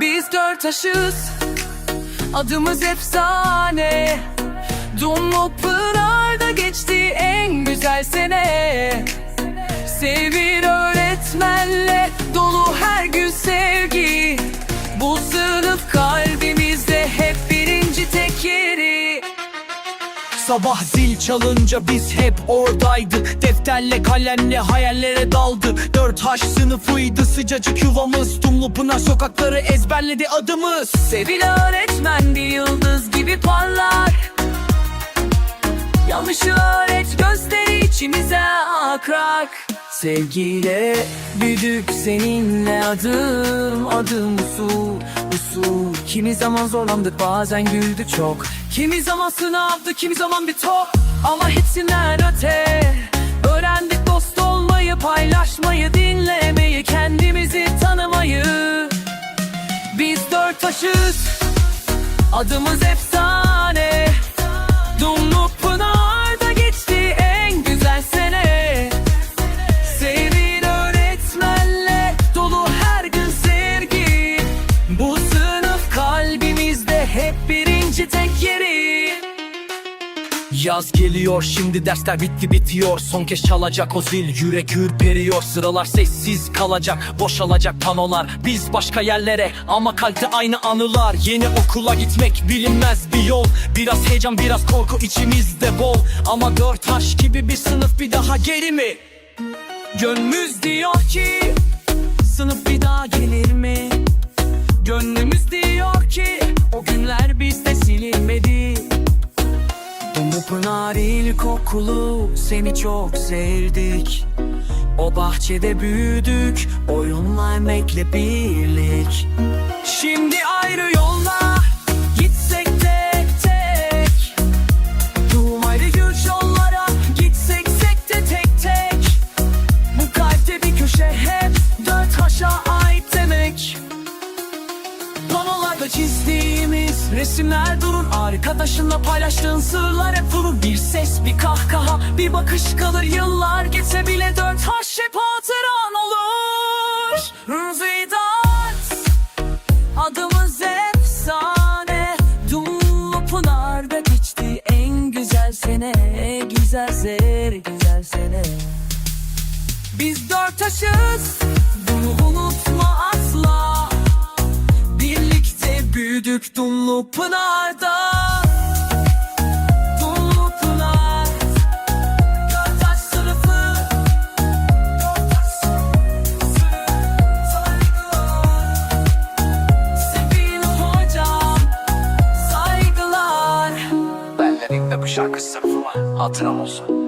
Biz dört taşız. Adımız efsane. Dumlu Pınar'da geçti en güzel sene. Sevir öğretmenle dolu her gün sevgi. Bu sınıf kalbimizde Sabah zil çalınca biz hep oradaydık. Defterle kalemle hayallere daldık Dört haş sınıfıydı sıcacık yuvamız. Dumlu Pınar sokakları ezberledi adımız. Sevil öğretmen bir yıldız gibi parlar. Yanlışı öğret gösteri içimize akrak. Sevgiyle büyüdük seninle adım adım usul usul. Kimi zaman zorlandık bazen güldük çok Kimi zaman sınavdı kimi zaman bir top. Ama hepsinden öte Öğrendik dost olmayı paylaşmayı dinlemeyi Kendimizi tanımayı. Biz dört taşız Adımız efsane birinci tek yeri. Yaz geliyor şimdi dersler bitti bitiyor. Son kez çalacak o zil yürek ürperiyor Sıralar sessiz kalacak boşalacak panolar. Biz başka yerlere ama kalpte aynı anılar. Yeni okula gitmek bilinmez bir yol. Biraz heyecan biraz korku içimizde bol. Ama dört taş gibi bir sınıf bir daha geri mi? Gönlümüz diyor ki Sınıf bir daha Pınar ilkokulu Seni çok sevdik. O bahçede büyüdük Oyunla emekle birlik. Şimdi ayrı resimler durur Arkadaşınla paylaştığın sırlar hep durur Bir ses bir kahkaha bir bakış kalır. Yıllar geçse bile dört haş hep hatıran olur. Zidat Adımız efsane. Dumlu Pınar'da geçti en güzel sene. Güzel sene, güzel sene. Biz dört taşız Büyüdük Dumlu Pınar'da. Saygılar Sevgili hocam Saygılar. Benlerin de bu şarkı sırfıma hatıram olsun